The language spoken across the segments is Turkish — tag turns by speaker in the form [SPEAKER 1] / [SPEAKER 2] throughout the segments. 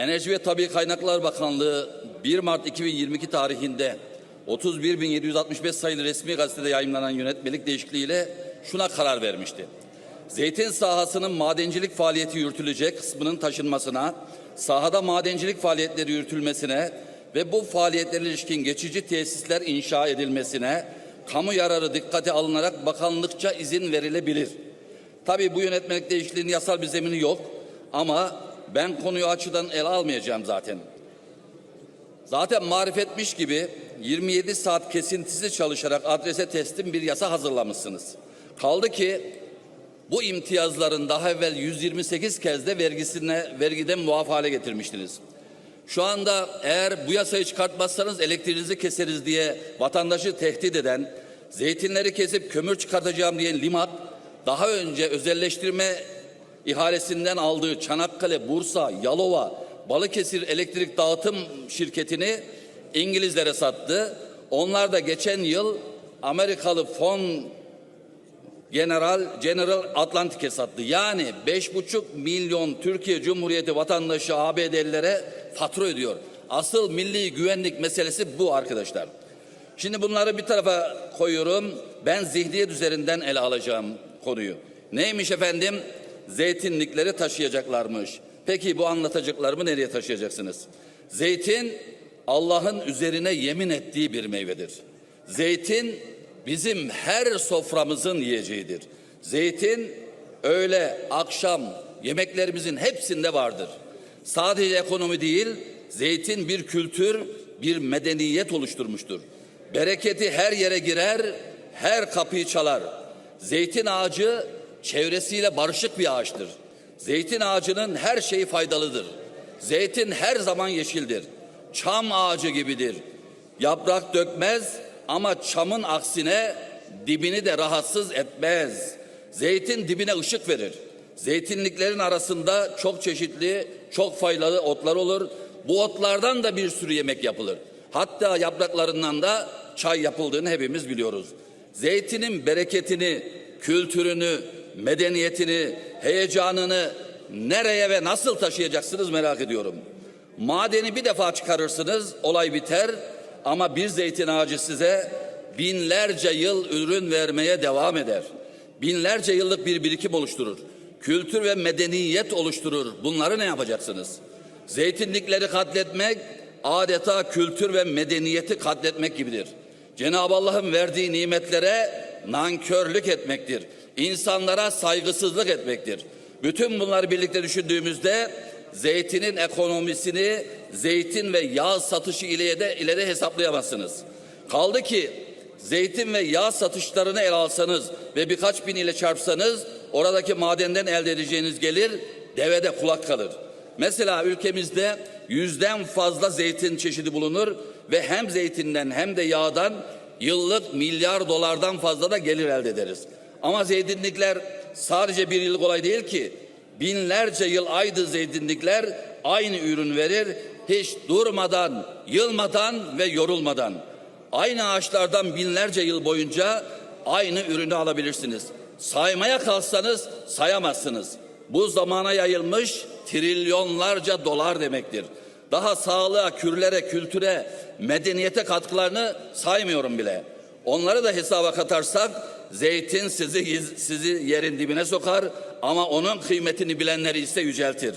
[SPEAKER 1] Enerji ve Tabi Kaynaklar Bakanlığı 1 Mart 2022 tarihinde 31.765 sayılı resmi gazetede yayınlanan yönetmelik değişikliğiyle şuna karar vermişti. Zeytin sahasının madencilik faaliyeti yürütülecek kısmının taşınmasına, sahada madencilik faaliyetleri yürütülmesine ve bu faaliyetlere ilişkin geçici tesisler inşa edilmesine kamu yararı dikkate alınarak bakanlıkça izin verilebilir. Tabii bu yönetmelik değişikliğinin yasal bir zemini yok ama ben konuyu açıdan ele almayacağım zaten. Zaten marifetmiş gibi 27 saat kesintisiz çalışarak adrese teslim bir yasa hazırlamışsınız. Kaldı ki bu imtiyazların daha evvel 128 kez de vergisine vergiden muaf hale getirmiştiniz. Şu anda eğer bu yasayı çıkartmazsanız elektriğinizi keseriz diye vatandaşı tehdit eden, zeytinleri kesip kömür çıkartacağım diyen Limat, daha önce özelleştirme ihalesinden aldığı Çanakkale, Bursa, Yalova, Balıkesir elektrik dağıtım şirketini İngilizlere sattı. Onlar da geçen yıl Amerikalı fon General General Atlantic'e sattı. Yani 5,5 milyon Türkiye Cumhuriyeti vatandaşı ABD'lilere fatura ödüyor. Asıl milli güvenlik meselesi bu arkadaşlar. Şimdi bunları bir tarafa koyuyorum. Ben zihniyet üzerinden ele alacağım konuyu. Neymiş efendim? Zeytinlikleri taşıyacaklarmış. Peki bu anlatacaklarımı nereye taşıyacaksınız? Zeytin Allah'ın üzerine yemin ettiği bir meyvedir. Zeytin bizim her soframızın yiyeceğidir. Zeytin öğle, akşam yemeklerimizin hepsinde vardır. Sadece ekonomi değil, zeytin bir kültür, bir medeniyet oluşturmuştur. Bereketi her yere girer, her kapıyı çalar. Zeytin ağacı çevresiyle barışık bir ağaçtır. Zeytin ağacının her şeyi faydalıdır. Zeytin her zaman yeşildir. Çam ağacı gibidir. Yaprak dökmez ama çamın aksine dibini de rahatsız etmez. Zeytin dibine ışık verir. Zeytinliklerin arasında çok çeşitli, çok faydalı otlar olur. Bu otlardan da bir sürü yemek yapılır. Hatta yapraklarından da çay yapıldığını hepimiz biliyoruz. Zeytinin bereketini, kültürünü, medeniyetini, heyecanını nereye ve nasıl taşıyacaksınız merak ediyorum. Madeni bir defa çıkarırsınız, olay biter ama bir zeytin ağacı size binlerce yıl ürün vermeye devam eder. Binlerce yıllık bir birikim oluşturur. Kültür ve medeniyet oluşturur. Bunları ne yapacaksınız? Zeytinlikleri katletmek adeta kültür ve medeniyeti katletmek gibidir. Cenab-ı Allah'ın verdiği nimetlere nankörlük etmektir. İnsanlara saygısızlık etmektir. Bütün bunları birlikte düşündüğümüzde zeytinin ekonomisini zeytin ve yağ satışı ile de, ile de hesaplayamazsınız. Kaldı ki zeytin ve yağ satışlarını ele alsanız ve birkaç bin ile çarpsanız oradaki madenden elde edeceğiniz gelir devede kulak kalır. Mesela ülkemizde yüzden fazla zeytin çeşidi bulunur ve hem zeytinden hem de yağdan yıllık milyar dolardan fazla da gelir elde ederiz. Ama zeytinlikler sadece bir yıllık olay değil ki binlerce yıl aydı zeytinlikler aynı ürün verir hiç durmadan, yılmadan ve yorulmadan. Aynı ağaçlardan binlerce yıl boyunca aynı ürünü alabilirsiniz. Saymaya kalksanız sayamazsınız. Bu zamana yayılmış trilyonlarca dolar demektir. Daha sağlığa, kürlere, kültüre, medeniyete katkılarını saymıyorum bile. Onları da hesaba katarsak zeytin sizi sizi yerin dibine sokar ama onun kıymetini bilenleri ise yüceltir.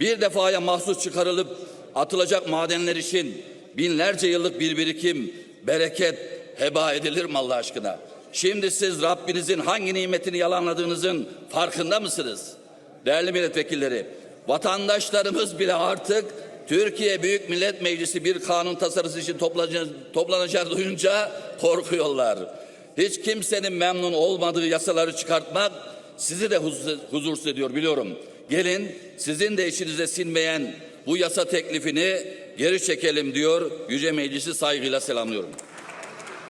[SPEAKER 1] Bir defaya mahsus çıkarılıp atılacak madenler için binlerce yıllık bir birikim, bereket heba edilir mi Allah aşkına? Şimdi siz Rabbinizin hangi nimetini yalanladığınızın farkında mısınız? Değerli milletvekilleri, vatandaşlarımız bile artık Türkiye Büyük Millet Meclisi bir kanun tasarısı için toplanacağını, duyunca korkuyorlar. Hiç kimsenin memnun olmadığı yasaları çıkartmak sizi de huzur, huzursuz ediyor biliyorum. Gelin sizin de içinize sinmeyen bu yasa teklifini geri çekelim diyor. Yüce Meclisi saygıyla selamlıyorum.